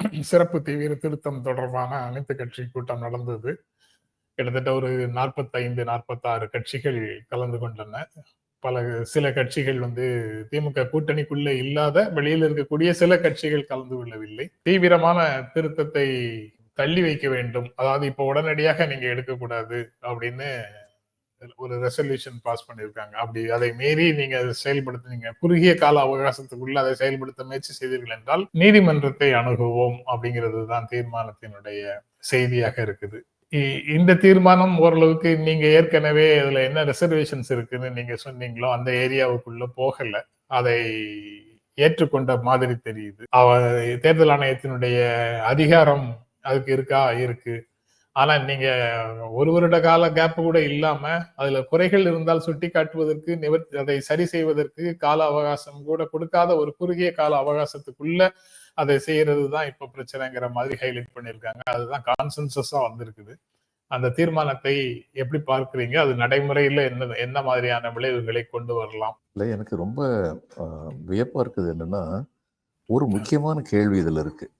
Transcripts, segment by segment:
சிறப்பு தீவிர திருத்தம் தொடர்பான அனைத்து கட்சி கூட்டம் நடந்தது. கிட்டத்தட்ட ஒரு நாற்பத்தைந்து நாற்பத்தாறு கட்சிகள் கலந்து கொண்டன. பல சில கட்சிகள் வந்து திமுக கூட்டணிக்குள்ளே இல்லாத வெளியில் இருக்கக்கூடிய சில கட்சிகள் கலந்து கொள்ளவில்லை. தீவிரமான திருத்தத்தை தள்ளி வைக்க வேண்டும். அதாவது இப்போ உடனடியாக நீங்க எடுக்கக்கூடாது அப்படின்னு ஒரு ரெசல்யூஷன் பாஸ் பண்ணியிருக்காங்க. அப்படி அதை மீறி நீங்க அதை செயல்படுத்துனீங்க. குறுகிய கால அவகாசத்துக்குள்ள அதை செயல்படுத்த முயற்சி செய்தீர்கள் என்றால் நீதிமன்றத்தை அணுகுவோம் அப்படிங்கிறது தான் தீர்மானத்தினுடைய செய்தியாக இருக்குது. இந்த தீர்மானம் ஓரளவுக்கு நீங்க ஏற்கனவே அதுல என்ன ரிசர்வேஷன்ஸ் இருக்குன்னு நீங்க சொன்னீங்களோ அந்த ஏரியாவுக்குள்ள போகல. அதை ஏற்றுக்கொண்ட மாதிரி தெரியுது. அவ தேர்தல் ஆணையத்தினுடைய அதிகாரம் அதுக்கு இருக்கா? இருக்கு. ஆனா நீங்க ஒரு வருட கால கேப் கூட இல்லாம அதுல குறைகள் இருந்தால் சுட்டி காட்டுவதற்கு நிவர்த்தி அதை சரி செய்வதற்கு கால அவகாசம் கூட கொடுக்காத ஒரு குறுகிய கால அவகாசத்துக்குள்ள அதை செய்யறது தான் இப்ப பிரச்சனைங்கிற மாதிரி ஹைலைட் பண்ணியிருக்காங்க. அதுதான் கான்சென்சஸா வந்திருக்குது. அந்த தீர்மானத்தை எப்படி பார்க்குறீங்க? அது நடைமுறையில் என்ன என்ன மாதிரியான விளைவுகளை கொண்டு வரலாம்? இல்லை எனக்கு ரொம்ப வியப்பாக இருக்குது என்னன்னா ஒரு முக்கியமான கேள்வி இதில் இருக்குது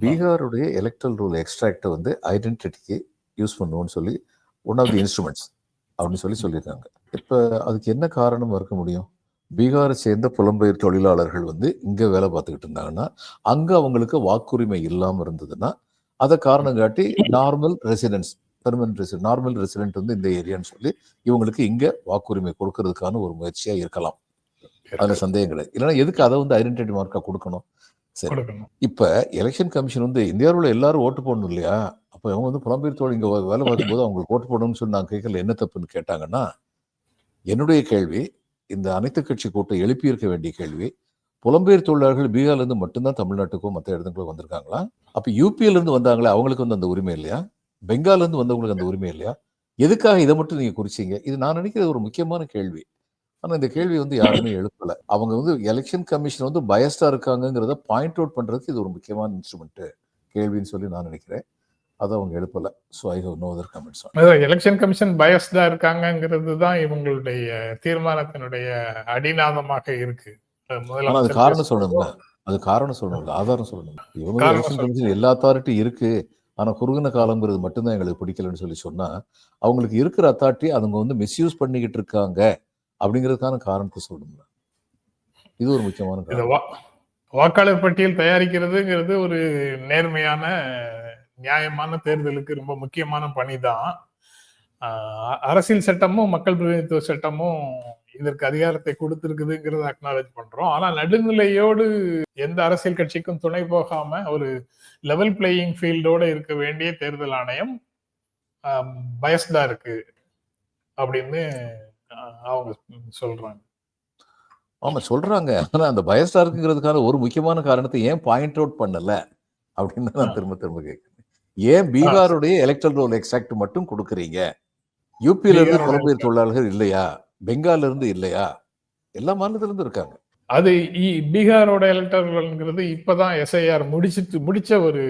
பீகாருடைய எலக்ட்ரல் ரூல் எக்ஸ்ட்ராக்டை வந்து ஐடென்டிட்டிக்கு யூஸ் பண்ணுவோம்னு சொல்லி ஒன் ஆஃப் தி இன்ஸ்ட்ருமெண்ட்ஸ் அப்படின்னு சொல்லி சொல்லியிருக்காங்க. இப்போ அதுக்கு என்ன காரணமா இருக்க முடியும்? பீகாரை சேர்ந்த புலம்பெயர் தொழிலாளர்கள் வந்து இங்கே வேலை பார்த்துக்கிட்டு இருந்தாங்கன்னா அங்கே அவங்களுக்கு வாக்குரிமை இல்லாமல் இருந்ததுன்னா அதை காரணம் காட்டி normal residence permanent resident normal resident வந்து இந்த ஏரியான்னு சொல்லி இவங்களுக்கு இங்கே வாக்குரிமை கொடுக்கறதுக்கான ஒரு முயற்சியாக இருக்கலாம். அதுல சந்தேகம் கிடையாது இல்லைன்னா எதுக்கு அதை வந்து ஐடென்டிட்டி மார்க்கா கொடுக்கணும்? சரி. இப்ப எலெக்ஷன் கமிஷன் வந்து இந்தியாவில் எல்லாரும் ஓட்டு போடணும் இல்லையா? அப்போ அவங்க வந்து புலம்பெயர் தொழில் இங்க வேலை பார்க்கும்போது அவங்களுக்கு ஓட்டு போடணும்னு சொல்லி நான் கேட்கல. என்ன தப்புன்னு கேட்டாங்கன்னா என்னுடைய கேள்வி இந்த அனைத்து கட்சி கூட்டம் எழுப்பியிருக்க வேண்டிய கேள்வி புலம்பெயர் தொழிலாளர்கள் பீகார்ல இருந்து மட்டும்தான் தமிழ்நாட்டுக்கும் மற்ற இடத்துக்கும் வந்திருக்காங்களா? அப்ப யூபியில இருந்து வந்தாங்களே அவங்களுக்கு வந்து அந்த உரிமை இல்லையா? பெங்கால்ல இருந்து வந்தவங்களுக்கு அந்த உரிமை இல்லையா? எதுக்காக இதை மட்டும் நீங்க குறிச்சீங்க? இது நான் நினைக்கிறது ஒரு முக்கியமான கேள்வி. ஆனா இந்த கேள்வி வந்து யாருமே எழுப்பல. அவங்க வந்து எலெக்ஷன் கமிஷன் வந்து பயஸ்டா இருக்காங்கங்கிறத பாயிண்ட் அவுட் பண்றதுக்கு இது ஒரு முக்கியமான இன்ஸ்ட்ருமெண்ட் கேள்வின்னு சொல்லி நான் நினைக்கிறேன். அதை அவங்க எழுப்பல. So I have no other comments election commission பயஸ்டா இருக்காங்கங்கிறது தான் இவங்களுடைய தீர்மானத்தினுடைய அடிநாதமாக இருக்கு. அது ஆனா அது காரணம் சொல்லணும்ல. அது காரணம் சொல்லணும்ல. ஆதாரம் சொல்லணும். இவங்க எலெக்ஷன். கமிஷன் எல்லா அத்தாரிட்டி இருக்கு. ஆனா குறுகின காலங்கிறது மட்டும்தான் எங்களுக்கு பிடிக்கலன்னு சொல்லி சொன்னா அவங்களுக்கு இருக்கிற அத்தாரிட்டி அவங்க வந்து மிஸ்யூஸ் பண்ணிக்கிட்டு இருக்காங்க. அப்படிங்கிறதுக்கான காரணத்தை சொல்லணும்ல. இது ஒரு முக்கியமான காரணம். வா- வாக்காளர் பட்டியல் தயாரிக்கிறதுங்கிறது ஒரு நேர்மையான நியாயமான தேர்தலுக்கு ரொம்ப முக்கியமான பணிதான். ஆஹ் அரசியல் சட்டமும் மக்கள் பிரதிநிதித்துவ சட்டமும் இதற்கு அதிகாரத்தை கொடுத்திருக்குதுங்கிறத அக்னாலேஜ் பண்றோம். ஆனா நடுநிலையோடு எந்த அரசியல் கட்சிக்கும் துணை போகாம ஒரு லெவல் பிளேயிங் ஃபீல்டோட இருக்க வேண்டிய தேர்தல் ஆணையம் பயஸ்டா இருக்கு அப்படின்னு அவங்க சொல்றாங்க. ஆமா சொல்றாங்க. ஆனா அந்த பயஸ்டா இருக்குங்கிறதுக்கான ஒரு முக்கியமான காரணத்தை ஏன் பாயிண்ட் அவுட் பண்ணல? அப்படின்னு தான் நான் திரும்ப திரும்ப கேட்கிறேன் ஏன் பீகாருடைய எலக்ட்ரல் ரோல் எக்ஸாக்ட் மட்டும் கொடுக்குறீங்க? யூபியில இருந்து புலம்பெயர் தொழிலாளர்கள் இல்லையா? பெங்கால்ல இருந்து இல்லையா? எல்லா மாநிலத்துல இருந்து இருக்காங்க. அது பீகாரோட எலக்டர்ங்கிறது இப்பதான் எஸ்ஐஆர் முடிச்சிட்டு முடிச்ச ஒரு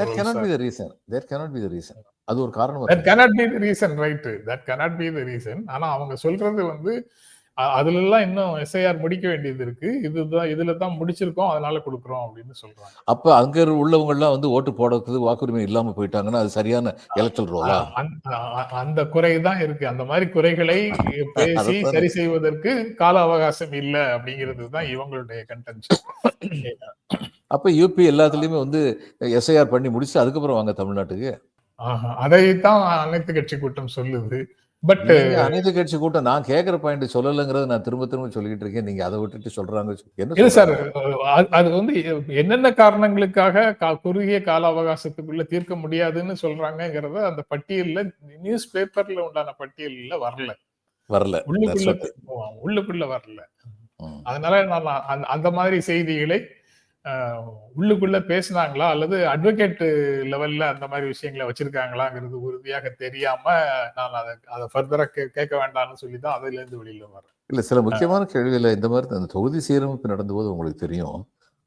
there cannot be the reason there cannot be the reason அது ஒரு காரணமா that cannot be the reason right that cannot be the reason. ஆனா அவங்க சொல்றது வந்து அதுல எல்லாம் இன்னும் எஸ்ஐஆர் முடிக்க வேண்டியது இருக்கு. இதுதான் இதுல தான் முடிச்சிருக்கோம் அதனால கொடுக்குறோம் அப்படின்னு சொல்றாங்க. அப்ப அங்க உள்ளவங்க எல்லாம் வந்து ஓட்டு போடுறது வாக்குரிமை இல்லாம போயிட்டாங்கன்னா அது சரியான எலக்ட்ரல் ரோலா? அந்த- அ- அந்த குறை தான் இருக்கு. அந்த மாதிரி குறைகளை பேசி. சரி செய்வதற்கு கால அவகாசம் இல்ல அப்படிங்கிறது தான் இவங்களுடைய கண்டென்ஷன் அப்ப யூபி எல்லாத்துலயுமே வந்து எஸ்ஐஆர் பண்ணி முடிச்சு அதுக்கப்புறம் வாங்க தமிழ்நாட்டுக்கு? அதைத்தான் அனைத்து கட்சி கூட்டம் சொல்லுது. பட் நீங்க அனைத்து கட்சி கூட்டம் நான் கேட்கிற பாயிண்ட் சொல்லலைங்கிறத நான் திரும்ப திரும்ப சொல்லிக்கிட்டு இருக்கேன் நீங்க அதை விட்டுட்டு சொல்றாங்க இல்ல சார்? அது- வந்து என்னென்ன காரணங்களுக்காக குறுகிய கால அவகாசத்துக்குள்ள தீர்க்க முடியாதுன்னு சொல்றாங்கங்கிறத அந்த பட்டியல்ல நியூஸ் பேப்பர்ல உண்டான பட்டியல்ல வரல வரல உள்ளுக்குள்ள. உள்ளுக்குள்ள வரல. அதனால நான் அந்த- மாதிரி செய்திகளை உள்ளுக்குள்ள பேசுனாங்களா? அல்லது அட்வொகேட் லெவல்ல அந்த மாதிரி விஷயங்களை வச்சிருக்காங்களாங்கிறது உறுதியாக தெரியாம நான் அதை அதை ஃபர்தரா கேட்க வேண்டாம்னு சொல்லி தான் அதுல இருந்து வெளியில வரேன் இல்ல சில முக்கியமான கேள்வியில இந்த மாதிரி அந்த தொகுதி சீரமைப்பு நடந்தபோது உங்களுக்கு தெரியும்.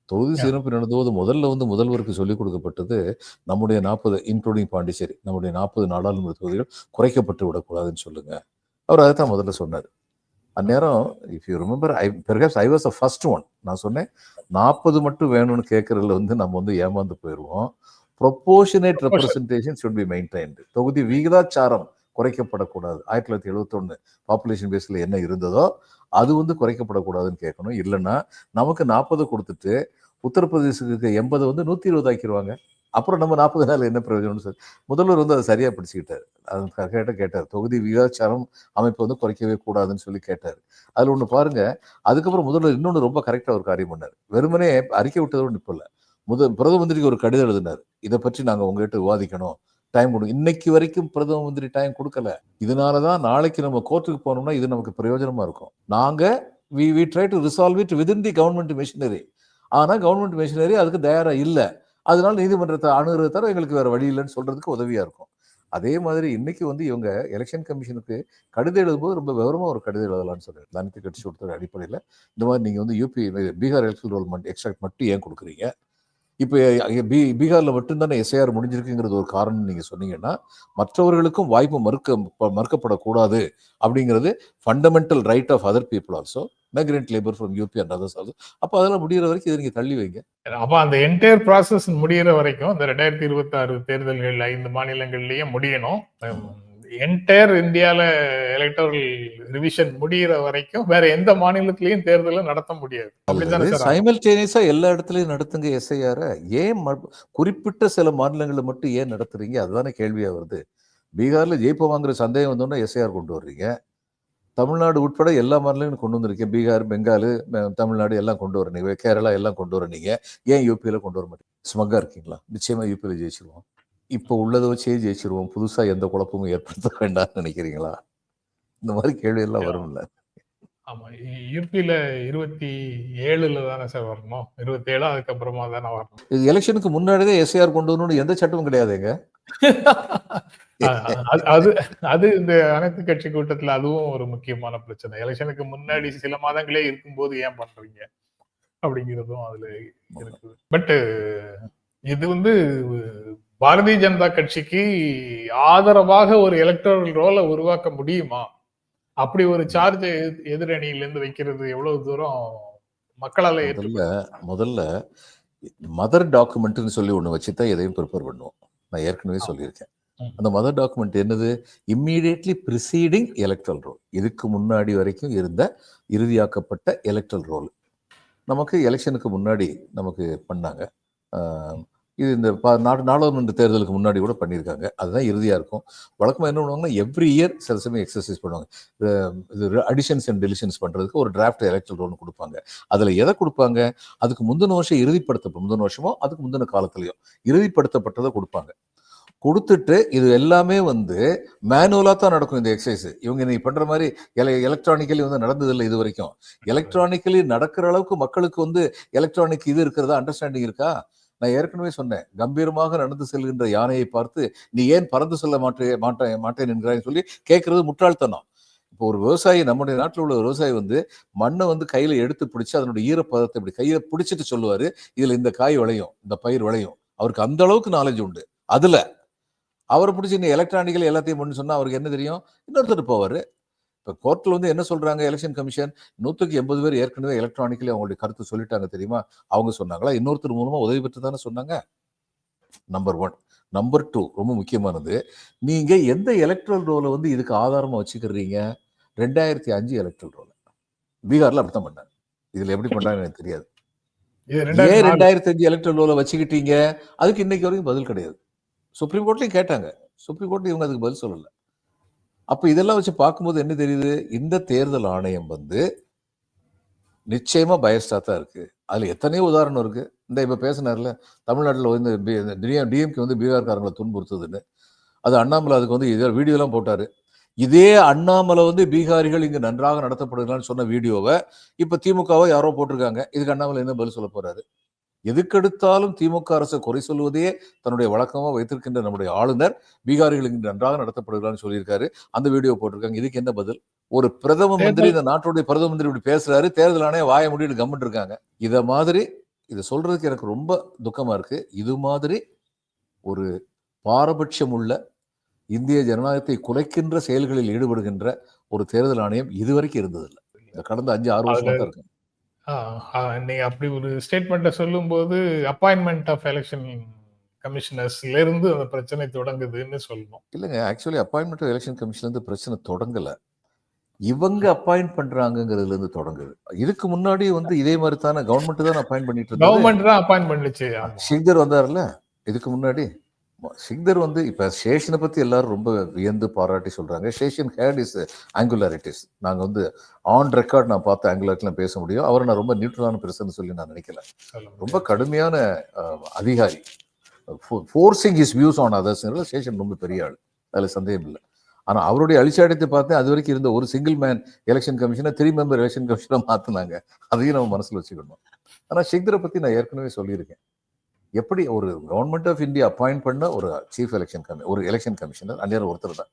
தொகுதி. சீரமைப்பு நடந்தபோது முதல்ல வந்து முதல்வருக்கு சொல்லிக் கொடுக்கப்பட்டது நம்முடைய நாற்பது இன்க்ளூடிங் பாண்டிச்சேரி நம்முடைய நாற்பது நாடாளுமன்ற தொகுதிகள் குறைக்கப்பட்டு விடக்கூடாதுன்னு சொல்லுங்க. அவர் அதை தான் முதல்ல சொன்னார். அந்நேரம் if you remember I perhaps I was the first one நான் சொன்னேன் நாற்பது மட்டும் வேணும்னு கேட்கறதுல வந்து நம்ம வந்து ஏமாந்து போயிடுவோம் Proportion. Representation should be maintained. தொகுதி விகிதாச்சாரம் குறைக்கப்படக்கூடாது. ஆயிரத்தி தொள்ளாயிரத்தி எழுபத்தொன்னு பாப்புலேஷன் பேஸ்ல என்ன இருந்ததோ அது வந்து குறைக்கப்படக்கூடாதுன்னு கேட்கணும். இல்லைன்னா நமக்கு நாற்பது கொடுத்துட்டு உத்தரப்பிரதேசத்துக்கு எண்பது வந்து நூத்தி இருபது ஆக்கிடுவாங்க அப்புறம் நம்ம நாற்பது நாள் என்ன பிரயோஜனம்னு சொல்லி. முதல்வர் வந்து அதை சரியாக பிடிச்சிக்கிட்டார். அது கரெக்டாக கேட்டார். தொகுதி விகிதாச்சாரம் அமைப்பு வந்து குறைக்கவே கூடாதுன்னு சொல்லி கேட்டார். அதில் ஒன்று பாருங்க. அதுக்கப்புறம் முதல்வர் இன்னொன்று ரொம்ப கரெக்டாக ஒரு காரியம் பண்ணார். வெறுமனே அறிக்கை விட்டதோடு நிப்பல. முத பிரதம மந்திரிக்கு ஒரு கடிதம் எழுதினார். இதை பற்றி நாங்கள் உங்ககிட்ட விவாதிக்கணும். டைம் கொடுங்க இன்னைக்கு வரைக்கும் பிரதம மந்திரி டைம் கொடுக்கல. இதனால தான் நாளைக்கு நம்ம கோர்ட்டுக்கு போனோம்னா இது நமக்கு பிரயோஜனமாக இருக்கும். நாங்கள் we we try to resolve it within the government machinery ஆனால் கவர்மெண்ட் மிஷினரி அதுக்கு தயாராக இல்லை. அதனால நீதிமன்றத்தை அணுகிறது தவிர எங்களுக்கு வேற வழி இல்லைன்னு சொல்றதுக்கு உதவியா இருக்கும். அதே மாதிரி இன்னைக்கு வந்து இவங்க எலெக்ஷன் கமிஷனுக்கு கடிதம் எழுதும்போது ரொம்ப விவரமா ஒரு கடிதம் எழுதலாம்னு சொல்றாரு தனித்து கட்சி கொடுத்த அடிப்படையில். இந்த மாதிரி நீங்க வந்து UP Bihar election roll extract மட்டும் ஏன் கொடுக்குறீங்க? இப்போ பீ பீகார்ல மட்டும்தானே எஸ்ஐஆர் முடிஞ்சிருக்குங்கிறது ஒரு காரணம் நீங்க சொன்னீங்கன்னா மற்றவர்களுக்கும் வாய்ப்பு மறுக்க மறுக்கப்படக்கூடாது அப்படிங்கிறது fundamental right of other people also migrant labour from UP and others also அப்போ அதெல்லாம் முடியிற வரைக்கும் இதை நீங்க தள்ளி வைங்க. அப்ப அந்த என்டையர் ப்ராசஸ் முடியிற வரைக்கும் இந்த ரெண்டாயிரத்தி இருபத்தி ஆறு தேர்தல்கள் ஐந்து மாநிலங்கள்லயே முடியணும். என்டையர் இந்தியால எலக்டோரல் ரிவிஷன் முடியிற வரைக்கும் வேற எந்த மாநிலத்திலயும் தேர்தலும் நடத்த முடியாது? சைமல்டேனியஸா எல்லா இடத்துலயும் நடத்துங்க எஸ்ஐஆர ஏன் குறிப்பிட்ட சில மாநிலங்களில் மட்டும் ஏன் நடத்துறீங்க? அதுதானே கேள்வியா வருது. பீகார்ல ஜெயிப்போமாங்கிற சந்தேகம் வந்தோன்னா எஸ்ஐஆர் கொண்டு வர்றீங்க. தமிழ்நாடு உட்பட எல்லா மாநிலங்களும் கொண்டு வந்திருக்கீங்க. பீகார் பெங்கால் தமிழ்நாடு எல்லாம் கொண்டு வரீங்க கேரளா எல்லாம் கொண்டு வரீங்க ஏன் யூபியில கொண்டு வர மாட்டீங்க? ஸ்மக்கா இருக்கீங்களா? நிச்சயமா யூபியில ஜெயிச்சிருவோம். இப்போ உள்ளதை வச்சே ஜெயிச்சிருவோம். புதுசா எந்த குழப்பமும் ஏற்படுத்த வேண்டாம்னு நினைக்கிறீங்களா? இந்த மாதிரி கேள்வி எல்லாம் வரும்ல. ஆமா. யூபியில இருபத்தி ஏழுல தானே சார் வரணும். இருபத்தி ஏழு அதுக்கப்புறமா தானே வரணும். இது எலெக்ஷனுக்கு முன்னாடியே எஸ்ஐஆர் கொண்டு வரணும்னு எந்த சட்டமும் கிடையாதுங்க அது- அது அது இந்த அனைத்து கட்சி கூட்டத்துல அதுவும் ஒரு முக்கியமான பிரச்சனை. எலெக்ஷனுக்கு முன்னாடி சில மாதங்களே இருக்கும்போது ஏன் பண்றீங்க? அப்படிங்கிறதும் அதுல இருக்குது. பட் இது வந்து பாரதிய ஜனதா கட்சிக்கு ஆதரவாக ஒரு எலக்டோரல் ரோலை உருவாக்க முடியுமா? அப்படி ஒரு சார்ஜ் எதிரணியில இருந்து வைக்கிறது எவ்வளவு தூரம் மக்களால முதல்ல முதல்ல மதர் டாக்குமெண்ட்னு சொல்லி ஒன்று வச்சு தான் எதையும் ப்ரிப்பேர் பண்ணுவோம். நான் ஏற்கனவே சொல்லியிருக்கேன். அந்த மதர் டாக்குமெண்ட் என்னது? இம்மீடியட்லி ப்ரிசீடிங் எலக்ட்ரல் ரோல் இதுக்கு முன்னாடி வரைக்கும் இருந்த இறுதியாக்கப்பட்ட எலக்ட்ரல் ரோல் நமக்கு எலெக்ஷனுக்கு முன்னாடி நமக்கு பண்ணாங்க. இது இந்த பா- நாடு நாடாளுமன்ற தேர்தலுக்கு முன்னாடி கூட பண்ணியிருக்காங்க. அதுதான் இறுதியாக இருக்கும். வழக்கமாக என்ன பண்ணுவாங்கன்னா எவ்ரி இயர் சில சமயம் எக்ஸசைஸ் பண்ணுவாங்க. இது அடிஷன்ஸ் அண்ட் டெலிஷன்ஸ் பண்ணுறதுக்கு ஒரு டிராஃப்ட் எலக்ட்ரல் ஒன்று கொடுப்பாங்க. அதில் எதை கொடுப்பாங்க? அதுக்கு முந்தின வருஷம் இறுதிப்படுத்த முந்தின வருஷமோ அதுக்கு முந்தின காலத்துலையோ இறுதிப்படுத்தப்பட்டதை கொடுப்பாங்க. கொடுத்துட்டு இது எல்லாமே வந்து மேனுவலாக தான் நடக்கும் இந்த எக்ஸசைஸ் இவங்க நீ பண்ணுற மாதிரி எல எலக்ட்ரானிக்கலி வந்து நடந்ததில்லை இது வரைக்கும் எலக்ட்ரானிக்கலி நடக்கிற அளவுக்கு மக்களுக்கு வந்து எலக்ட்ரானிக் இது இருக்கிறதா அண்டர்ஸ்டாண்டிங் இருக்கா? நான் ஏற்கனவே சொன்னேன் கம்பீரமாக நடந்து செல்கின்ற யானையை பார்த்து நீ ஏன் பறந்து செல்ல மாட்டே மாட்டேன் மாட்டேன் என்கிறாய் சொல்லி கேட்கறது முட்டாள்தனம். இப்போ ஒரு விவசாயி நம்முடைய நாட்டில் உள்ள விவசாயி வந்து மண்ணை வந்து கையில எடுத்து பிடிச்சி அதனுடைய ஈரப்பதத்தை இப்படி கையை பிடிச்சிட்டு சொல்லுவாரு இதுல இந்த காய் விளையும் இந்த பயிர் விளையும். அவருக்கு அந்த அளவுக்கு நாலேஜ் உண்டு. அதுல அவரை பிடிச்சி நீ எலக்ட்ரானிக்கல் எல்லாத்தையும் பண்ணு சொன்னா அவருக்கு என்ன தெரியும்? இன்னொருத்தர் போவாரு இப்ப கோர்ட்ல வந்து என்ன சொல்றாங்க எலெக்ஷன் கமிஷன் நூத்துக்கு எண்பது பேர் ஏற்கனவே எலக்ட்ரானிக்கலி அவங்களுடைய கருத்து சொல்லிட்டாங்க தெரியுமா? அவங்க சொன்னாங்களா? இன்னொருத்தர் மூலமா உதவி பெற்று தானே சொன்னாங்க? நம்பர் ஒன் நம்பர் டூ ரொம்ப முக்கியமானது. நீங்க எந்த எலக்ட்ரல் ரோலை வந்து இதுக்கு ஆதாரமா வச்சுக்கிறீங்க? ரெண்டாயிரத்தி அஞ்சு எலக்ட்ரல் ரோல் பீகார்ல அப்படித்தான் பண்ணாங்க. இதுல எப்படி பண்ணாங்கன்னு எனக்கு தெரியாது. ஏன் ரெண்டாயிரத்தி அஞ்சு எலக்ட்ரல் ரோல வச்சுக்கிட்டீங்க? அதுக்கு இன்னைக்கு வரைக்கும் பதில் கிடையாது. சுப்ரீம் கோர்ட்லயும் கேட்டாங்க. சுப்ரீம் கோர்ட்ல இவங்க அதுக்கு பதில் சொல்லல. அப்போ இதெல்லாம் வச்சு பார்க்கும்போது என்ன தெரியுது? இந்த தேர்தல் ஆணையம் வந்து நிச்சயமாக பயஸ்டாக தான் இருக்குது அதில் எத்தனையோ உதாரணம் இருக்குது இந்த இப்போ பேசினார்ல தமிழ்நாட்டில் வந்து டிஎம்கே வந்து பீகார்காரங்களை துன்புறுத்துதுன்னு. அது அண்ணாமலை அதுக்கு வந்து இதே வீடியோலாம் போட்டாரு. இதே அண்ணாமலை வந்து பீகாரிகள் இங்கு நன்றாக நடத்தப்படுகிறான்னு சொன்ன வீடியோவை இப்போ திமுகவை யாரோ போட்டிருக்காங்க. இதுக்கு அண்ணாமலை என்ன பதில் சொல்ல போறாரு? எதுக்கெடுத்தாலும் திமுக அரசை குறை சொல்வதையே தன்னுடைய வழக்கமா வைத்திருக்கின்ற நம்முடைய ஆளுநர் பீகாரிகள் இங்கு நன்றாக நடத்தப்படுகிறான்னு சொல்லியிருக்காரு. அந்த வீடியோ போட்டிருக்காங்க. இதுக்கு என்ன பதில்? ஒரு பிரதம மந்திரி இந்த நாட்டுடைய பிரதம மந்திரி இப்படி பேசுறாரு தேர்தல் ஆணையம் வாய முடிட்டு கம்மிட்டு இருக்காங்க. இத மாதிரி இதை சொல்றதுக்கு எனக்கு ரொம்ப துக்கமா இருக்கு. இது மாதிரி ஒரு பாரபட்சம் உள்ள இந்திய ஜனநாயகத்தை குலைக்கின்ற செயல்களில் ஈடுபடுகின்ற ஒரு தேர்தல் ஆணையம் இதுவரைக்கும் இருந்ததில்லை. கடந்த அஞ்சு ஆறு வருஷமா தான் இருக்கு. நீங்க அப்படி ஒரு ஸ்டேட்மெண்ட்டை சொல்லும்போது அப்பாயின்மெண்ட் ஆஃப் எலெக்ஷன் கமிஷனர்ஸ்ல இருந்து அந்த பிரச்சனை தொடங்குதுன்னு சொல்லணும். இல்லைங்க ஆக்சுவலி அப்பாயின்மெண்ட் எலெக்ஷன் கமிஷன்ல இருந்து பிரச்சனை தொடங்கல. இவங்க அப்பாயிண்ட் பண்றாங்கங்கிறதுல இருந்து தொடங்குது. இதுக்கு முன்னாடி வந்து இதே மாதிரி தானே கவர்மெண்ட் தான் அப்பாயிண்ட் பண்ணிட்டு இருந்தாங்க கவர்மெண்ட் தான் அப்பாயின்ட் பண்ணுச்சு. சிக்தர் வந்தார்ல இதுக்கு முன்னாடி? சிக்தர் வந்து இப்ப சேஷனை பத்தி எல்லாரும் ரொம்ப வியந்து பாராட்டி சொல்றாங்க. சேஷன் ஹேட் இஸ் ஆங்குலாரிட்டிஸ் நாங்க வந்து ஆன் ரெக்கார்ட் நான் பார்த்த ஆங்குலாரிட்டிலாம் பேச முடியும். அவரை நான் ரொம்ப நியூட்ரலான பெருசுன்னு சொல்லி நான் நினைக்கல. ரொம்ப. கடுமையான அதிகாரி. ஃபோர்சிங் இஸ் வியூஸ் ஆன் அதர்ஸ்ங்கிறத சேஷன் ரொம்ப பெரிய ஆள். அதுல சந்தேகம் இல்லை. ஆனா அவருடைய அழிச்சாடத்தை பார்த்தேன் அது வரைக்கும் இருந்த ஒரு சிங்கிள் மேன் எலெக்ஷன் கமிஷனை த்ரீ மெம்பர் எலெக்ஷன் கமிஷனை மாத்தினாங்க. அதையும் நம்ம மனசுல வச்சுக்கணும். ஆனா சிக்தரை பத்தி நான் ஏற்கனவே சொல்லியிருக்கேன். எப்படி ஒரு கவர்மெண்ட் ஆஃப் இந்தியா அப்பாயிண்ட் பண்ண ஒரு சீஃப் எலெக்ஷன் கமி ஒரு எலெக்ஷன் கமிஷனர் அந்நேரம் ஒருத்தர் தான்.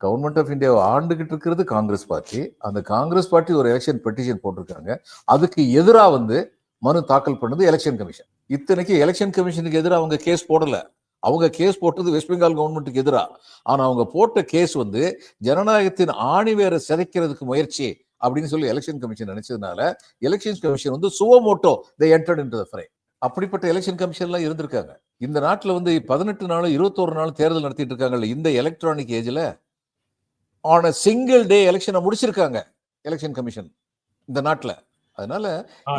கவர்மெண்ட் ஆஃப் இந்தியாவை ஆண்டுகிட்டு இருக்கிறது காங்கிரஸ் பார்ட்டி அந்த காங்கிரஸ் பார்ட்டி ஒரு எலெக்ஷன் பெட்டிஷன் போட்டிருக்காங்க. அதுக்கு எதிரா வந்து மனு தாக்கல் பண்ணது எலெக்ஷன் கமிஷன் இத்தனைக்கு எலெக்ஷன் கமிஷனுக்கு எதிராக அவங்க கேஸ் போடல. அவங்க கேஸ் போட்டது வெஸ்ட் பெங்கால் கவர்மெண்ட்டுக்கு எதிராக ஆனால் அவங்க போட்ட கேஸ் வந்து ஜனநாயகத்தின் ஆணி வேற சிதைக்கிறதுக்கு முயற்சி அப்படின்னு சொல்லி எலெக்ஷன் கமிஷன் நினைச்சதுனால எலெக்ஷன் கமிஷன் வந்து suo motu they entered in to ஃப்ரே அப்படிப்பட்ட எலெக்ஷன் கமிஷன்லாம் இருந்திருக்காங்க. இந்த நாட்டில் வந்து பதினெட்டு நாள் இருபத்தோரு நாள் தேர்தல் நடத்திட்டு இருக்காங்கல்ல இந்த எலக்ட்ரானிக் ஏஜ்ல ஆன் அ சிங்கிள் டே எலெக்ஷனை முடிச்சிருக்காங்க எலெக்ஷன் கமிஷன் இந்த நாட்டில். அதனால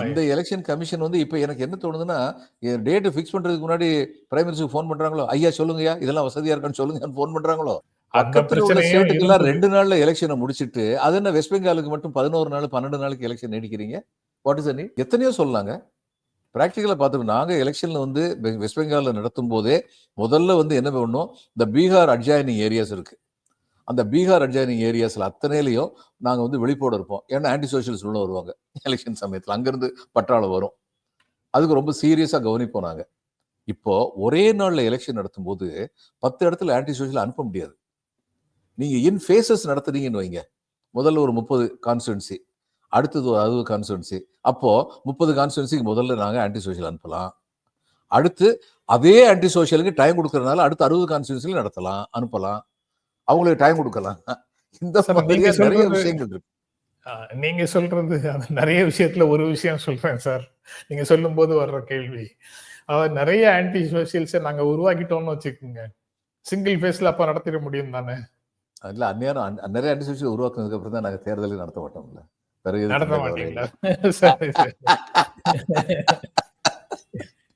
இந்த எலெக்ஷன் கமிஷன் வந்து இப்போ எனக்கு என்ன தோணுதுன்னா டேட்டு ஃபிக்ஸ் பண்றதுக்கு முன்னாடி பிரைம் மினிஸ்டர் ஃபோன் பண்றாங்களோ? ஐயா சொல்லுங்கய்யா இதெல்லாம் வசதியா இருக்கான்னு சொல்லுங்கன்னு ஃபோன் பண்றாங்களோ? பக்கத்துல உள்ள ஸ்டேட்டுக்கெல்லாம். ரெண்டு நாள்ல எலெக்ஷனை முடிச்சிட்டு அது என்ன வெஸ்ட் பெங்காலுக்கு மட்டும் பதினோரு நாள் பன்னெண்டு நாளுக்கு எலெக்ஷன் நீடிக்கிறீங்க? வாட் இஸ் நீ எத்தனையோ சொல்லலாங்க. ப்ராக்டிக்கலாக பார்த்து நாங்கள் எலெக்ஷனில் வந்து வெஸ்ட் பெங்காலில் நடத்தும் போதே முதல்ல வந்து என்ன பண்ணோம்? இந்த பீகார் அட்ஜாயினிங் ஏரியாஸ் இருக்குது அந்த பீகார் அட்ஜாயினிங் ஏரியாஸில் அத்தனையிலையும் நாங்கள் வந்து வெளிப்போட இருப்போம். ஏன்னா ஆன்டி சோஷியல்ஸ் உள்ள வருவாங்க. எலெக்ஷன் சமயத்தில். அங்கேருந்து பட்டாளம் வரும். அதுக்கு ரொம்ப சீரியஸாக கவனிப்போம் நாங்கள் இப்போ ஒரே நாளில் எலெக்ஷன் நடத்தும்போது பத்து இடத்துல ஆன்டி சோஷியல் அனுப்ப முடியாது. நீங்கள் இன் ஃபேஸஸ் நடத்துனீங்கன்னு வைங்க. முதல்ல ஒரு முப்பது கான்ஸ்டுவன்சி அடுத்தது ஒரு அறுபது கான்ஸ்டுவன்சி அப்போ முப்பது கான்ஸ்டுவன்சிக்கு முதல்ல நாங்கள் ஆன்டி சோஷியல் அனுப்பலாம். அடுத்து அதே ஆன்டி சோஷியலுக்கு டைம் கொடுக்கறதுனால அடுத்து அறுபது கான்ஸ்டுவன்சியில் நடத்தலாம் அனுப்பலாம். அவங்களுக்கு டைம் கொடுக்கலாம். இந்த மாதிரியா நீங்க நிறைய விஷயங்கள் இருக்கு. நீங்க சொல்றது அது நிறைய விஷயத்துல ஒரு விஷயம் சொல்றேன் சார். நீங்க சொல்லும்போது வர்ற கேள்வி. நிறைய ஆன்டி சோசியல்ஸை நாங்க உருவாக்கிட்டோம்னு வச்சுக்கோங்க. சிங்கிள் ஃபேஸ்ல அப்ப நடத்திட முடியும் தானே? இல்ல அந்நேரம் அந்~ நிறைய ஆன்டி சோஷியல் உருவாக்குனதுக்கு அப்புறம் தான் நாங்கள் தேர்தலே நடத்த மாட்டோம்ல. பிறகு நடத்த? மாட்டீங்களா.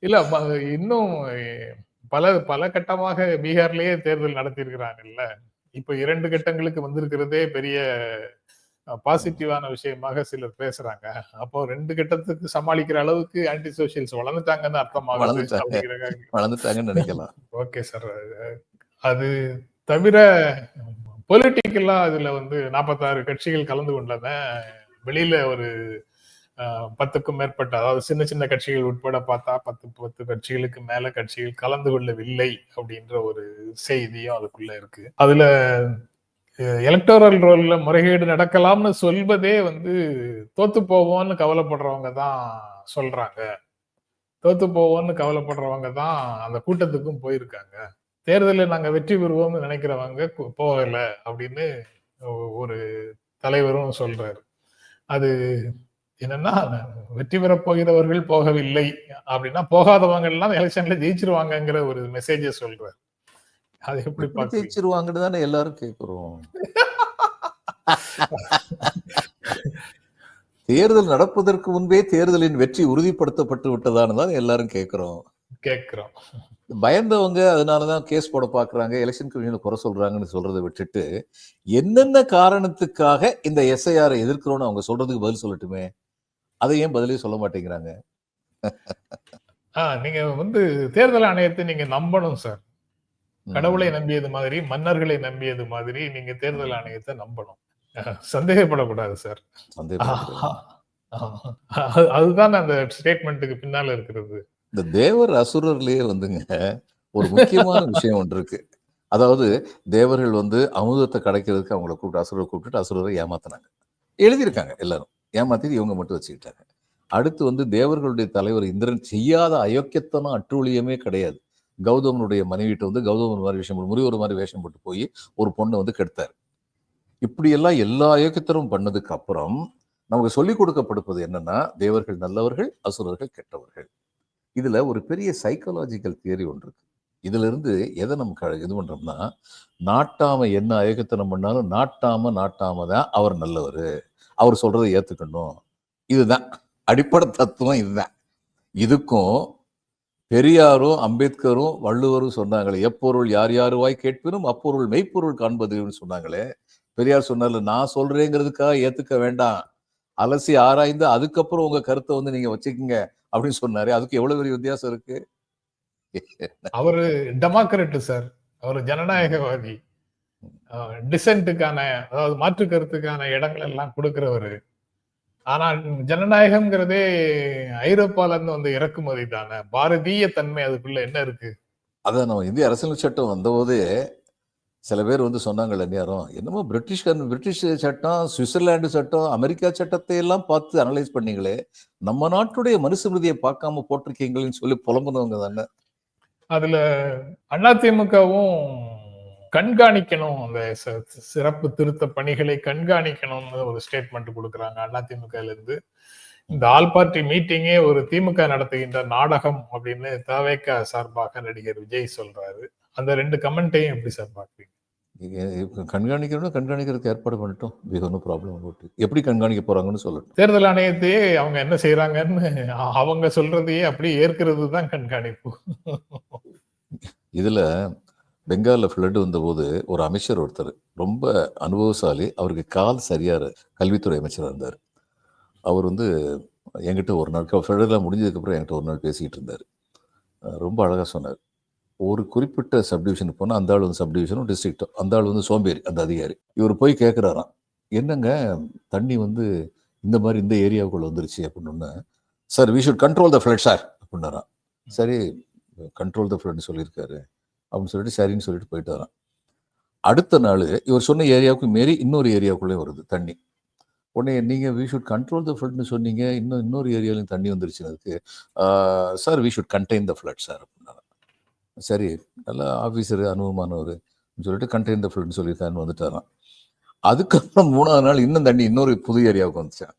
இல்ல இன்னும் பல பல கட்டமாக பீகார்லயே தேர்தல் நடத்தி இருக்கிறாங்கல்ல இப்ப இரண்டு கட்டங்களுக்கு வந்திருக்கிறதே பெரிய பாசிட்டிவான விஷயமாக சிலர் பேசுறாங்க. அப்போ ரெண்டு கட்டத்துக்கு சமாளிக்கிற அளவுக்கு ஆன்டி சோசியல்ஸ் வளர்ந்துட்டாங்கன்னு. அப்படிங்கிறக்காக வளர்ந்துட்டாங்கன்னு நினைக்கலாம். Okay sir. அது தவிர பொலிட்டிக்கலா அதுல வந்து நாற்பத்தாறு கட்சிகள் கலந்து கொண்டன. வெளியில ஒரு பத்துக்கும் மேற்பட்ட அதாவது சின்ன சின்ன கட்சிகள் உட்பட பார்த்தா பத்து பத்து கட்சிகளுக்கு மேல கட்சிகள் கலந்து கொள்ளவில்லை அப்படின்ற ஒரு செய்தியும் அதுக்குள்ள இருக்கு. அதுல எலக்டோரல் ரோல்ல முறைகேடு நடக்கலாம்னு சொல்வதே வந்து தோத்து போவோம்னு கவலைப்படுறவங்க தான் சொல்றாங்க. தோத்து போவோம்னு கவலைப்படுறவங்க தான் அந்த கூட்டத்துக்கும் போயிருக்காங்க. தேர்தலில் நாங்கள் வெற்றி பெறுவோம்னு நினைக்கிறவங்க போகலை அப்படின்னு ஒரு தலைவரும் சொல்றாரு. அது என்னன்னா வெற்றி பெறப் போகிறவர்கள் போகவில்லை அப்படின்னா போகாதவங்க எல்லாம் எலெக்ஷன்ல ஜெயிச்சிருவாங்கங்கிற ஒரு மெசேஜை சொல்றாரு. அது எப்படி ஜெயிச்சிருவாங்கன்னு தானே எல்லாரும் கேட்கிறோம் தேர்தல் நடப்பதற்கு முன்பே தேர்தலின் வெற்றி உறுதிப்படுத்தப்பட்டு விட்டதான்னு தான் எல்லாரும் கேட்கிறோம் கேக்குறோம். பயந்தவங்க அதனாலதான் கேஸ் போட பாக்குறாங்க எலெக்ஷன் கமிஷனை குறை சொல்றாங்கன்னு சொல்றதை விட்டுட்டு என்னென்ன காரணத்துக்காக இந்த எஸ்ஐஆரை எதிர்க்கிறோம்னு அவங்க சொல்றதுக்கு பதில் சொல்லட்டுமே? அதை ஏன் பதிலே சொல்ல மாட்டேங்கிறாங்க? ஆஹ் நீங்க வந்து தேர்தல் ஆணையத்தை நீங்க நம்பணும் சார். கடவுளை நம்பியது மாதிரி மன்னர்களை நம்பியது மாதிரி நீங்க தேர்தல் ஆணையத்தை நம்பணும். சந்தேகப்படக்கூடாது சார் அதுதான் அந்த ஸ்டேட்மெண்ட்டுக்கு பின்னால இருக்கிறது. இந்த தேவர் அசுரர்லயே வந்துங்க ஒரு முக்கியமான விஷயம் ஒன்று இருக்கு. அதாவது தேவர்கள் வந்து அமுதத்தை கிடைக்கிறதுக்கு அவங்கள கூப்பிட்டு அசுரரை கூப்பிட்டு அசுரரை ஏமாத்தினாங்க. எழுதியிருக்காங்க எல்லாரும். ஏமாத்தி இவங்க மட்டும் வச்சுக்கிட்டாங்க. அடுத்து வந்து தேவர்களுடைய தலைவர் இந்திரன் செய்யாத அயோக்கியத்தனம் அட்டூழியமே கிடையாது. கௌதமனுடைய மனைவிட்ட வந்து கௌதமன் மாதிரி விஷயம் போட்டு ஒரு மாதிரி வேஷம் போட்டு போய் ஒரு பொண்ணை வந்து கெடுத்தார். இப்படியெல்லாம் எல்லா அயோக்கியத்தனமும் பண்ணதுக்கு அப்புறம் நமக்கு சொல்லிக் கொடுக்கப்படுவது என்னன்னா தேவர்கள் நல்லவர்கள் அசுரர்கள் கெட்டவர்கள். இதில் ஒரு பெரிய சைக்காலஜிக்கல் தியரி ஒன்று இருக்கு. இதிலிருந்து எதை நம்ம க- இது பண்ணுறோம்னா நாட்டாம என்ன அயோக்கியத்தனம் பண்ணாலும் நாட்டாம நாட்டாம தான் அவர் நல்லவர். அவர் சொல்கிறத ஏற்றுக்கணும் இதுதான். அடிப்படை தத்துவம் இதுதான். இதுக்கும் பெரியாரும் அம்பேத்கரும் வள்ளுவரும் சொன்னாங்களே எப்பொருள் யார் யாருவாய் கேட்பினும் அப்பொருள் மெய்ப்பொருள் காண்பதுன்னு சொன்னாங்களே. பெரியார் சொன்னார்ல நான் சொல்றேங்கிறதுக்காக ஏத்துக்க வேண்டாம். அலசி ஆராய்ந்து அதுக்கப்புறம் உங்க கருத்தை வந்து நீங்க வச்சுக்கோங்க அப்படின்னு சொன்னாரு. அதுக்கு எவ்வளவு பெரிய வித்தியாசம் இருக்கு? அவரு டெமோக்ரட் சார். அவர் ஜனநாயகவாதி. டிசென்ட்டுக்கான அதாவது மாற்று கருத்துக்கான இடங்கள் எல்லாம் கொடுக்கிறவரு. ஆனா ஜனநாயகம்ங்கிறதே ஐரோப்பால இருந்து வந்து இறக்குமதி தானே. பாரதிய தன்மை அதுக்குள்ள என்ன இருக்கு? அதான் நம்ம இந்திய அரசியல் சட்டம் வந்தபோதே சில பேர் வந்து சொன்னாங்கல்ல நேரம் என்னமோ பிரிட்டிஷ் பிரிட்டிஷ் சட்டம் சுவிட்சர்லாந்து சட்டம் அமெரிக்கா சட்டத்தை எல்லாம் பார்த்து அனலைஸ் பண்ணீங்களே நம்ம நாட்டுடைய மனுஸ்மிருதியை பார்க்காம போட்டிருக்கீங்களேன்னு சொல்லி புலம்புனவங்க தானே. அதுல அதிமுகவும் கண்காணிக்கணும் அந்த ச- சிறப்பு திருத்த பணிகளை கண்காணிக்கணும்னு ஒரு ஸ்டேட்மெண்ட் கொடுக்குறாங்க அதிமுகல இருந்து இந்த ஆல் பார்ட்டி மீட்டிங்கே ஒரு திமுக நடத்துகின்ற நாடகம் அப்படின்னு தவேக சார்பாக நடிகர் விஜய் சொல்றாரு. அந்த ரெண்டு கமெண்ட்டையும் எப்படி சார் இப்ப கண்காணிக்கணும்னா கண்காணிக்கிறதுக்கு ஏற்பாடு பண்ணிட்டோம். இது ஒன்றும் ப்ராப்ளம் போட்டு எப்படி கண்காணிக்க போறாங்கன்னு சொல்லட்டும். தேர்தல் ஆணையத்தையே அவங்க என்ன செய்யறாங்கன்னு அ- அவங்க சொல்றதையே அப்படியே ஏற்கிறது தான் கண்காணிப்பு. இதுல பெங்கால்ல ஃப்ளட் வந்தபோது ஒரு அமைச்சர் ஒருத்தர் ரொம்ப அனுபவசாலி அவருக்கு கால் சரியாரு கல்வித்துறை அமைச்சராக இருந்தார். அவர் வந்து என்கிட்ட ஒரு நாள் ஃப்ளட்லாம் முடிஞ்சதுக்கப்புறம் என்கிட்ட ஒரு நாள் பேசிக்கிட்டு இருந்தார். ரொம்ப அழகாக சொன்னார். ஒரு குறிப்பிட்ட சப்டிவிஷனுக்கு போனால் அந்த ஆள் வந்து சப்டிவிஷனும் டிஸ்ட்ரிக்டும் அந்த ஆள் வந்து சோம்பேறி அந்த அதிகாரி. இவர் போய் கேட்குறாராம் என்னங்க தண்ணி வந்து இந்த மாதிரி இந்த ஏரியாவுக்குள்ள வந்துருச்சு அப்படின்னு sir we should control the flood sir அப்படின்னாராம். சரி கண்ட்ரோல் த ஃப்ளட்னு சொல்லியிருக்காரு அப்படின்னு சொல்லிட்டு சரின்னு சொல்லிட்டு போயிட்டு வரான் அடுத்த நாள் இவர் சொன்ன ஏரியாவுக்கு மீறி இன்னொரு ஏரியாவுக்குள்ளே வருது தண்ணி. உடனே நீங்கள் வி ஷுட் கண்ட்ரோல் த ஃப்ளட்னு சொன்னீங்க இன்னும் இன்னொரு ஏரியாலையும் தண்ணி வந்துருச்சுன்னு sir we should contain the flood sir அப்படின்னாரு சரி நல்ல ஆஃபீஸரு அனுபவமானவர் சொல்லிட்டு கண்டெய்னர் த ஃப்ளட்னு சொல்லியிருக்காருன்னு வந்துட்டாராம். அதுக்கப்புறம் மூணாவது நாள் இன்னும் தண்ணி இன்னொரு புது ஏரியாவுக்கு வந்துச்சான்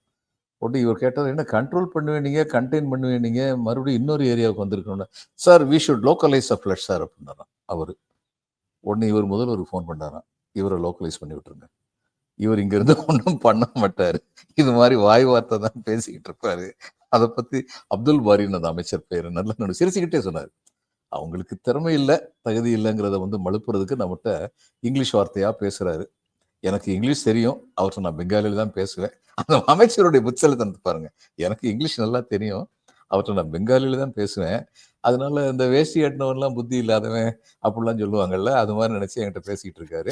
உடனே இவர் கேட்டார் என்ன கண்ட்ரோல் பண்ணுவேனீங்க கண்டெயின் பண்ணுவேனீங்க மறுபடியும் இன்னொரு ஏரியாவுக்கு வந்திருக்கணும்னா. Sir we should localise a flood sir அப்படின்னாராம் அவர். உடனே இவர் முதல் ஒரு ஃபோன் பண்ணாராம். இவரை லோக்கலைஸ் பண்ணி விட்டுருங்க. இவர் இங்கேருந்து ஒன்றும் பண்ண மாட்டார். இது மாதிரி வாய் வார்த்தை தான் பேசிக்கிட்டு இருப்பாரு. அதை பற்றி அப்துல் பாரின்னு அந்த அமைச்சர் பேர் நல்ல நடு சிரிச்சுக்கிட்டே சொன்னார். அவங்களுக்கு திறமை இல்லை தகுதி இல்லைங்கிறத வந்து மழுப்புறதுக்கு நம்மகிட்ட இங்கிலீஷ் வார்த்தையா பேசுறாரு. எனக்கு இங்கிலீஷ் தெரியும். அவர்கிட்ட நான் பெங்காலியில் தான் பேசுவேன். அந்த அமைச்சருடைய புத்தலத்தை பாருங்க. எனக்கு இங்கிலீஷ் நல்லா தெரியும். அவர்கிட்ட நான் பெங்காலியில தான் பேசுவேன். அதனால இந்த வேஷ்டி கட்டினவன்லாம் புத்தி இல்லாதவன் அப்படிலாம் சொல்லுவாங்கல்ல அது மாதிரி நினைச்சு என்கிட்ட பேசிக்கிட்டு இருக்காரு.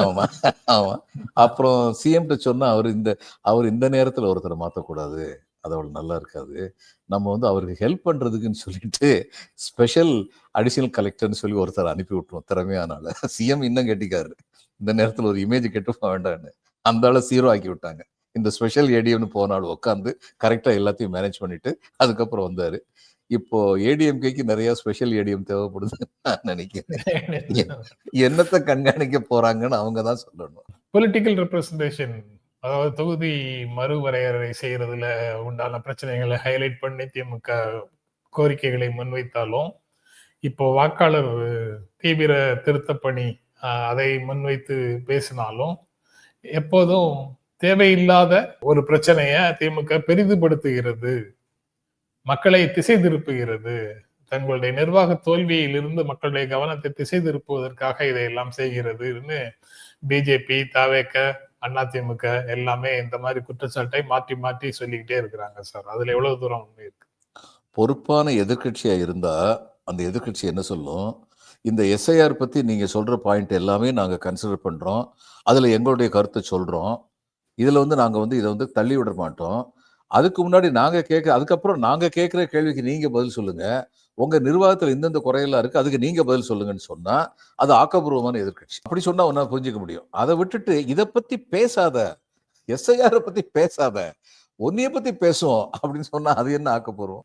ஆமா ஆமா. அப்புறம் சிஎம்கிட்ட சொன்னா அவர் இந்த அவர் இந்த நேரத்துல ஒருத்தரை மாத்தக்கூடாது. அது அவ்வளவு நல்லா இருக்காது. நம்ம வந்து அவருக்கு ஹெல்ப் பண்றதுக்குன்னு சொல்லிட்டு ஸ்பெஷல் அடிஷனல் கலெக்டர்னு சொல்லி ஒருத்தர் அனுப்பி விட்டுருவோம் திறமையானால. சிஎம் இன்னும் கெட்டிக்காரு. இந்த நேரத்துல ஒரு இமேஜ் கெட்டு போக வேண்டாம்னு. அந்த ஆளை சீரோ ஆக்கி விட்டாங்க. இந்த ஸ்பெஷல் ஏடிஎம்னு போன ஆள் உட்காந்து கரெக்டா எல்லாத்தையும் மேனேஜ் பண்ணிட்டு அதுக்கப்புறம் வந்தாரு. இப்போ ஏடிஎம்கேக்கு நிறைய ஸ்பெஷல் ஏடிஎம் தேவைப்படுதுன்னு நான் நினைக்கிறேன். என்னத்தை கண்காணிக்க போறாங்கன்னு அவங்க தான் சொல்லணும். பொலிட்டிக்கல் ரெப்ரசன்டேஷன் அதாவது தொகுதி மறுவரையறை செய்யறதுல உண்டான பிரச்சனைகளை ஹைலைட் பண்ணி திமுக கோரிக்கைகளை முன்வைத்தாலும் இப்போ வாக்காளர் தீவிர திருத்தப்பணி அதை முன்வைத்து பேசினாலும் எப்போதும் தேவையில்லாத ஒரு பிரச்சனைய திமுக பெரிதுபடுத்துகிறது. மக்களை திசை திருப்புகிறது. தங்களுடைய நிர்வாக தோல்வியிலிருந்து மக்களுடைய கவனத்தை திசை திருப்புவதற்காக இதையெல்லாம் செய்கிறதுன்னு பிஜேபி தாவேக்க அதிமுக எல்லாமே இந்த மாதிரி குற்றச்சாட்டை மாற்றி மாற்றி சொல்லிக்கிட்டே இருக்கிறாங்க சார். அதுல எவ்வளவு தூரம் உண்மை இருக்கு? பொறுப்பான எதிர்கட்சியா இருந்தா அந்த எதிர்க்கட்சி என்ன சொல்லும்? இந்த எஸ்ஐஆர் பத்தி நீங்க சொல்ற பாயிண்ட் எல்லாமே நாங்க கன்சிடர் பண்றோம். அதுல எங்களுடைய கருத்தை சொல்றோம். இதுல வந்து நாங்க வந்து இதை வந்து தள்ளி விட மாட்டோம். அதுக்கு முன்னாடி நாங்கள் கேட்க அதுக்கப்புறம் நாங்கள் கேட்குற கேள்விக்கு நீங்கள் பதில் சொல்லுங்கள் உங்கள் நிர்வாகத்தில் இந்தந்த குறையெல்லாம் இருக்குது அதுக்கு நீங்கள் பதில் சொல்லுங்கன்னு சொன்னால் அது ஆக்கப்பூர்வமான எதிர்க்கட்சி. அப்படி சொன்னால் ஒன்றா புரிஞ்சிக்க முடியும். அதை விட்டுட்டு இதை பற்றி பேசாத எஸ்ஐஆரை பற்றி பேசாத ஒன்னிய பத்தி பேசுவோம் அப்படின்னு சொன்னா அது என்ன ஆக்கப்பூர்வம்?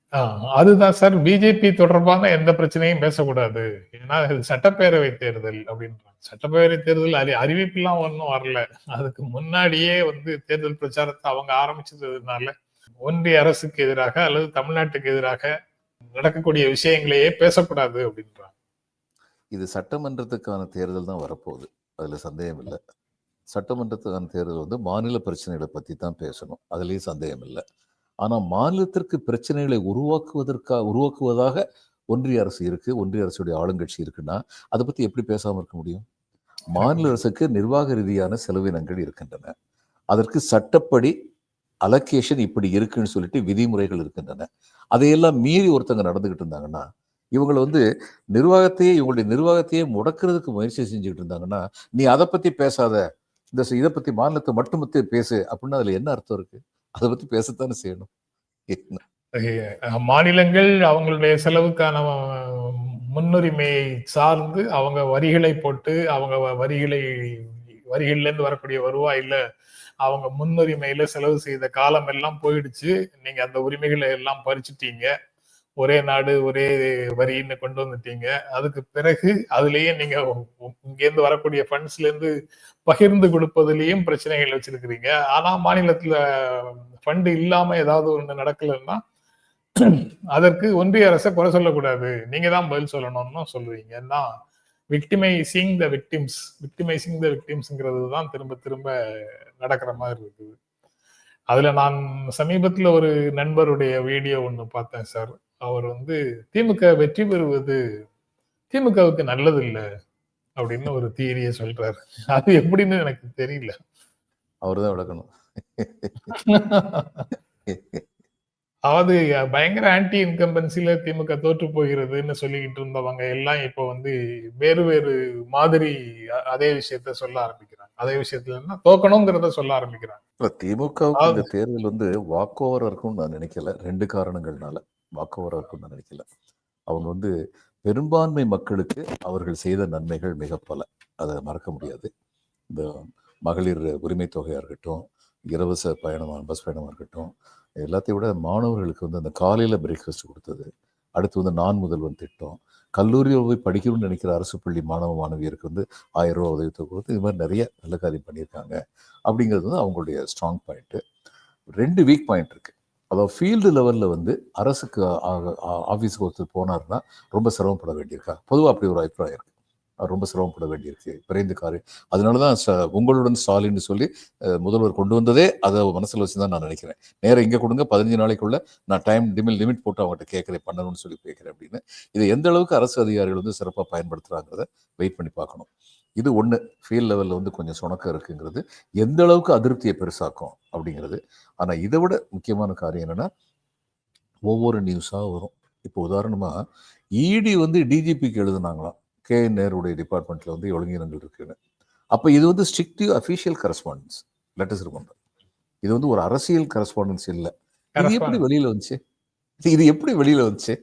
அதுதான் சார். பிஜேபி தொடர்பான எந்த பிரச்சனையும் பேசக்கூடாது. ஏன்னா இது சட்டப்பேரவை தேர்தல் அப்படின்றாங்க. சட்டப்பேரவை தேர்தல் அறி அறிவிப்புலாம் ஒன்றும் வரல. அதுக்கு முன்னாடியே வந்து தேர்தல் பிரச்சாரத்தை அவங்க ஆரம்பிச்சதுனால ஒன்றிய அரசுக்கு எதிராக அல்லது தமிழ்நாட்டுக்கு எதிராக நடக்கக்கூடிய விஷயங்களையே பேசக்கூடாது அப்படின்றாங்க. இது சட்டமன்றத்துக்கான தேர்தல் தான் வரப்போகுது. அதுல சந்தேகம் இல்லை. சட்டமன்றத்துக்கான தேர்தல் வந்து மாநில பிரச்சனைகளை பற்றி தான் பேசணும். அதுலேயும் சந்தேகம் இல்லை. ஆனால் மாநிலத்திற்கு பிரச்சனைகளை உருவாக்குவதற்கா உருவாக்குவதாக ஒன்றிய அரசு இருக்கு. ஒன்றிய அரசுடைய ஆளுங்கட்சி இருக்குன்னா அதை பத்தி எப்படி பேசாமல் இருக்க முடியும்? மாநில அரசுக்கு நிர்வாக ரீதியான செலவினங்கள் இருக்கின்றன. அதற்கு சட்டப்படி அலோகேஷன் இப்படி இருக்குன்னு சொல்லிட்டு விதிமுறைகள் இருக்கின்றன. அதையெல்லாம் மீறி ஒருத்தங்க நடந்துகிட்டு இருந்தாங்கன்னா இவங்களை வந்து நிர்வாகத்தையே இவங்களுடைய நிர்வாகத்தையே முடக்கிறதுக்கு முயற்சி செஞ்சுக்கிட்டு இருந்தாங்கன்னா நீ அதை பத்தி பேசாத இந்த இதை பத்தி மாநிலத்தை மட்டும் பேசு அப்படின்னா அதுல என்ன அர்த்தம் இருக்கு? அதை பத்தி பேசத்தானே செய்யணும்? மாநிலங்கள் அவங்களுடைய செலவுக்கான முன்னுரிமையை சார்ந்து அவங்க வரிகளை போட்டு அவங்க வரிகளை வரிகளிலிருந்து வரக்கூடிய வருவாயில அவங்க முன்னுரிமையில செலவு செய்த காலம் எல்லாம் போயிடுச்சு. நீங்க அந்த உரிமைகளை எல்லாம் பறிச்சுட்டீங்க. ஒரே நாடு ஒரே வரின்னு கொண்டு வந்துட்டீங்க. அதுக்கு பிறகு அதுலயே நீங்க இங்கேருந்து வரக்கூடிய ஃபண்ட்ஸ்ல இருந்து பகிர்ந்து கொடுப்பதுலயும் பிரச்சனைகள் வச்சிருக்கிறீங்க. ஆனா மாநிலத்துல ஃபண்டு இல்லாம ஏதாவது ஒண்ணு நடக்கலைன்னா அதற்கு ஒன்றிய அரசை குறை சொல்லக்கூடாது. நீங்க தான் பதில் சொல்லணும்னு சொல்லுவீங்க விக்டிமை விக்டிமைசிங் த விக்டிம்ஸ் விக்டிமைசிங் த விக்டிம்ஸ்ங்கிறது தான் திரும்ப திரும்ப நடக்கிற மாதிரி இருக்குது. அதுல நான் சமீபத்துல ஒரு நண்பருடைய வீடியோ ஒண்ணு பார்த்தேன் சார். அவர் வந்து திமுக வெற்றி பெறுவது திமுகவுக்கு நல்லது இல்ல அப்படின்னு ஒரு தியரியை சொல்றாரு. அது எப்படின்னு எனக்கு தெரியல. அவர்தான் விளக்கணும். அதாவது பயங்கர ஆன்டி இன்கம்பன்சில திமுக தோற்று போகிறதுன்னு சொல்லிக்கிட்டு இருந்தவங்க எல்லாம் இப்போ வந்து வேறு வேறு மாதிரி அதே விஷயத்த சொல்ல ஆரம்பிக்கிறாங்க. அதே விஷயத்துல என்ன? தோக்கணுங்கிறத சொல்ல ஆரம்பிக்கிறாங்க. திமுகவுக்கு இந்த தேர்தல் வந்து வாக் ஓவர் இருக்கும்னு நான் நினைக்கல. ரெண்டு காரணங்கள்னால வாக் ஓவர் இருக்கும்னு நான் நினைக்கல. அவங்க வந்து பெரும்பான்மை மக்களுக்கு அவர்கள் செய்த நன்மைகள் மிக பல. அதை மறக்க முடியாது. இந்த மகளிர் உரிமை தொகையாக இருக்கட்டும் இலவச பயணமாக பஸ் பயணமாக இருக்கட்டும் எல்லாத்தையும் விட மாணவர்களுக்கு வந்து அந்த காலையில் பிரேக்ஃபாஸ்ட் கொடுத்தது. அடுத்து வந்து நான் முதல்வன் திட்டம். கல்லூரியில் போய் படிக்கணும்னு நினைக்கிற அரசு பள்ளி மாணவ மாணவியருக்கு வந்து ஆயிரம் ரூபா உதவித்தொகை கொடுத்து இது மாதிரி நிறைய நல்ல காரியம் பண்ணியிருக்காங்க. அப்படிங்கிறது வந்து அவங்களுடைய ஸ்ட்ராங் பாயிண்ட்டு ரெண்டு வீக் பாயிண்ட் இருக்குது அதாவது ஃபீல்டு லெவலில் வந்து அரசுக்கு ஆஃபீஸுக்கு ஒருத்தர் போனார்னா ரொம்ப சிரமப்பட வேண்டியிருக்கா? பொதுவாக அப்படி ஒரு அபிப்பிராயம் இருக்குது ரொம்ப சிரமப்பட வேண்டியிருக்கு விரைந்து காரியம் அதனால தான் ச- உங்களுடன் ஸ்டாலின்னு சொல்லி முதல்வர் கொண்டு வந்ததே அதை மனசில் வச்சு தான் நான் நினைக்கிறேன். நேரம் இங்கே கொடுங்க பதினஞ்சு நாளைக்குள்ள நான் டைம் லிமிட் லிமிட் போட்டு அவங்ககிட்ட கேட்குறேன் பண்ணணும்னு சொல்லி கேட்குறேன் அப்படின்னு. இதை எந்த அளவுக்கு அரசு அதிகாரிகள் வந்து சிறப்பாக பயன்படுத்துகிறாங்கிறத வெயிட் பண்ணி பார்க்கணும். இது ஒன்று ஃபீல்ட் லெவலில் வந்து கொஞ்சம் சுணக்கம் இருக்குங்கிறது. எந்த அளவுக்கு அதிருப்தியை பெருசாக்கும் அப்படிங்கிறது. ஆனால் இதை விட முக்கியமான காரியம் என்னென்னா ஒவ்வொரு நியூஸாக வரும். இப்போ உதாரணமாக இடி வந்து டிஜிபிக்கு எழுதுனாங்களாம். கே நேருடைய டிபார்ட்மெண்ட்டில் வந்து ஒழுங்கீனங்கள் இருக்குன்னு. அப்போ இது வந்து ஸ்ட்ரிக்டிவ் அஃபீஷியல் கரஸ்பாண்டன்ஸ் லெட்டர்ஸ் இருக்கும் இது வந்து ஒரு அரசியல் கரஸ்பாண்டன்ஸ் இல்லை. இது எப்படி வெளியில் வந்துச்சு? இது- எப்படி வெளியில் வந்துச்சு?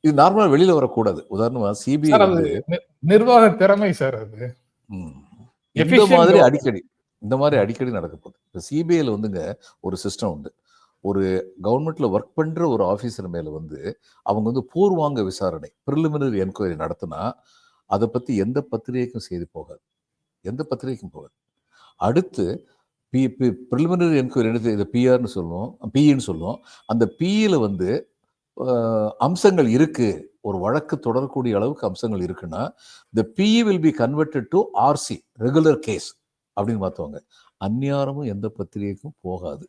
இது நார்மலாக வெளியில் வரக்கூடாது. உதாரணமாக சிபிஐ நிர்வாக திறமை சார் அது. இந்த மாதிரி. அடிக்கடி இந்த மாதிரி அடிக்கடி நடக்க போகுது இப்போ சிபிஐல வந்துங்க ஒரு சிஸ்டம் உண்டு. ஒரு கவர்மெண்ட்ல ஒர்க் பண்ற ஒரு ஆபீசர் மேல வந்து அவங்க வந்து பூர்வாங்க விசாரணை ப்ரிலிமினரி என்கொயரி நடத்தினா அதை பத்தி எந்த பத்திரிகைக்கும் செய்தி போகாது. எந்த பத்திரிகைக்கும் போகாது. அடுத்து பி ப்ரிலிமினரி என்கொயரி எடுத்து இதை பிஆர்னு சொல்லுவோம். பிஇன்னு சொல்லுவோம். அந்த பிஇல வந்து அம்சங்கள் இருக்கு. ஒரு வழக்கு தொடரக்கூடிய அளவுக்கு அம்சங்கள் இருக்குன்னா the PE will be converted to RC regular case அப்படின்னு பார்த்தவங்க. அந்நியாரமும் எந்த பத்திரிகைக்கும் போகாது.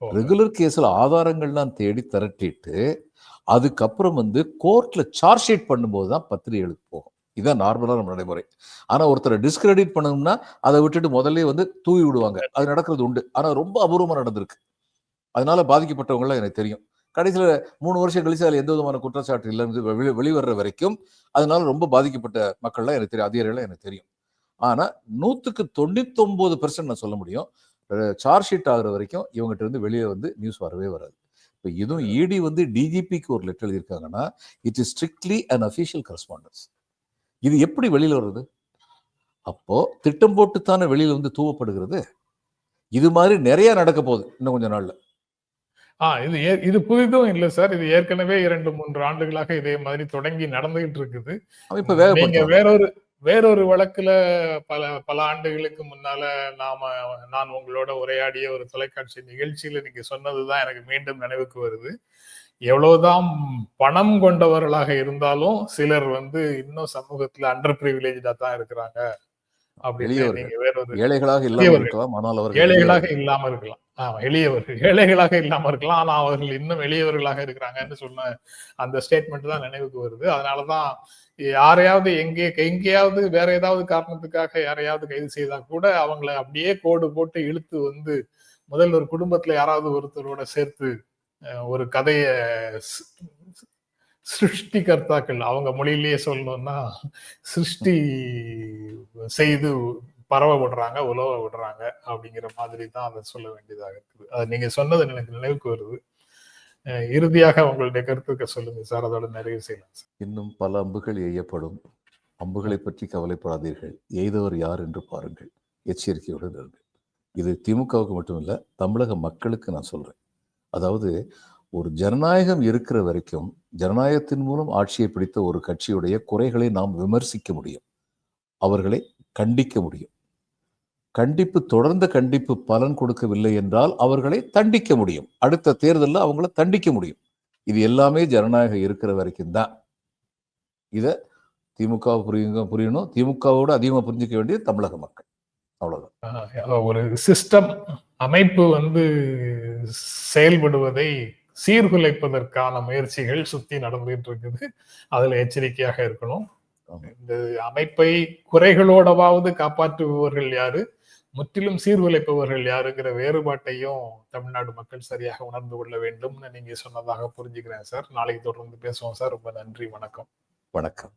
ரெகுலர் கேஸ்ல ஆதாரங்கள்லாம் தேடி திரட்டிட்டு அதுக்கப்புறம் வந்து கோர்ட்ல சார்ஜ் ஷீட் பண்ணும்போது தான் பத்திரிகைகளுக்கு போகும். இதான் நார்மலான நடைமுறை. ஆனால் ஒருத்தரை டிஸ்கிரெடிட் பண்ணணும்னா அதை விட்டுட்டு முதல்ல வந்து தூவி விடுவாங்க. அது நடக்கிறது உண்டு. ஆனால் ரொம்ப அபூர்வமாக நடந்திருக்கு. அதனால பாதிக்கப்பட்டவங்களாம் எனக்கு தெரியும். கடைசியில் மூணு வருஷம் கழிச்சு அதில் எந்த விதமான குற்றச்சாட்டு இல்லைன்னு வெளி வெளிவர்ற வரைக்கும் அதனால ரொம்ப பாதிக்கப்பட்ட மக்கள்லாம் எனக்கு தெரியும். அதிகாரிகள் எனக்கு தெரியும். ஆனால் நூற்றுக்கு தொண்ணூத்தொம்பது பெர்சன்ட் நான் சொல்ல முடியும். சார்ஜ் ஷீட் ஆகுற வரைக்கும் இவங்ககிட்ட இருந்து வெளியே வந்து நியூஸ் வரவே வராது. இப்போ இதுவும் இடி வந்து டிஜிபிக்கு ஒரு letter எழுதியிருக்காங்கன்னா it is strictly unofficial correspondence இது எப்படி வெளியில வருது? அப்போ திட்டம் போட்டுத்தானே வெளியில வந்து தூவப்படுகிறது? இது மாதிரி நிறைய நடக்க போகுது இன்னும் கொஞ்ச நாள்ல. ஆ இது ஏ- இது புதிதும் இல்ல சார். இது ஏற்கனவே இரண்டு மூன்று ஆண்டுகளாக இதே மாதிரி தொடங்கி நடந்துகிட்டு இருக்குது. இப்ப நீங்க வேறொரு வேறொரு வழக்குல பல பல ஆண்டுகளுக்கு முன்னால நாம நான் உங்களோட உரையாடிய ஒரு தொலைக்காட்சி நிகழ்ச்சியில நீங்க சொன்னதுதான் எனக்கு மீண்டும் நினைவுக்கு வருது. எவ்வளவுதான் பணம் கொண்டவர்களாக இருந்தாலும் சிலர் வந்து இன்னும் சமூகத்துல அண்டர் பிரிவிலேஜா தான் இருக்கிறாங்க. ஏழைகளாக எளியவர்கள். இருக்கலாம் ஆனால் அவர்கள் ஏழைகளாக இல்லாம இருக்கலாம். ஆமா எளியவர்கள். ஏழைகளாக இல்லாம இருக்கலாம். ஆனா அவர்கள் இன்னும் எளியவர்களாக இருக்கிறாங்கன்னு சொன்ன அந்த ஸ்டேட்மெண்ட் தான் நினைவுக்கு வருது. அதனாலதான் யாரையாவது எங்கே எங்கேயாவது வேற ஏதாவது காரணத்துக்காக யாரையாவது கைது செய்தா கூட அவங்கள அப்படியே கோடு போட்டு இழுத்து வந்து முதல்ல ஒரு குடும்பத்துல யாராவது ஒருத்தரோட சேர்த்து ஒரு கதைய சிருஷ்டிகர்த்தாக்கள் அவங்க மொழியிலேயே சொல்லணும்னா சிருஷ்டி செய்து பரவ விடுறாங்க உலவ விடுறாங்க அப்படிங்கிற மாதிரி தான் அதை சொல்ல வேண்டியதாக இருக்குது. அது நீங்க சொன்னது எனக்கு நினைவுக்கு வருது. இறுதியாக உங்களுடைய கருத்துக்க சொல்லுங்க சார். அதோட நிறைவு செய்யலாம் இன்னும் பல அம்புகள் எய்யப்படும். அம்புகளை பற்றி கவலைப்படாதீர்கள். எய்தவர் யார் என்று பாருங்கள். எச்சரிக்கையுடன் இருங்கள். இது திமுகவுக்கு மட்டுமில்ல தமிழக மக்களுக்கு நான் சொல்றேன். அதாவது ஒரு ஜனநாயகம் இருக்கிற வரைக்கும் ஜனநாயகத்தின் மூலம் ஆட்சியை பிடித்த ஒரு கட்சியுடைய குறைகளை நாம் விமர்சிக்க முடியும். அவர்களை கண்டிக்க முடியும். கண்டிப்பு தொடர்ந்த கண்டிப்பு பலன் கொடுக்கவில்லை என்றால் அவர்களை தண்டிக்க முடியும். அடுத்த தேர்தலில் அவங்கள தண்டிக்க முடியும். இது எல்லாமே ஜனநாயகம் இருக்கிற வரைக்கும் தான். இதை திமுக புரியுங்க புரியணும். திமுகவோட அதிகமாக புரிஞ்சிக்க வேண்டியது தமிழக மக்கள். அவ்வளவுதான். ஒரு சிஸ்டம் அமைப்பு வந்து செயல்படுவதை சீர்குலைப்பதற்கான முயற்சிகள் சுத்தி நடந்துகிட்டு இருக்குது அதுல எச்சரிக்கையாக இருக்கணும். இந்த அமைப்பை குறைகளோடவாவது காப்பாற்றுபவர்கள் யாரு? முற்றிலும் சீர்குலைப்பவர்கள் யாருங்கிற வேறுபாட்டையும் தமிழ்நாடு மக்கள் சரியாக உணர்ந்து கொள்ள வேண்டும்னு நீங்க சொன்னதாக புரிஞ்சுக்கிறேன் சார். நாளைக்கு தொடர்ந்து பேசுவோம் சார். ரொம்ப நன்றி. வணக்கம். வணக்கம்.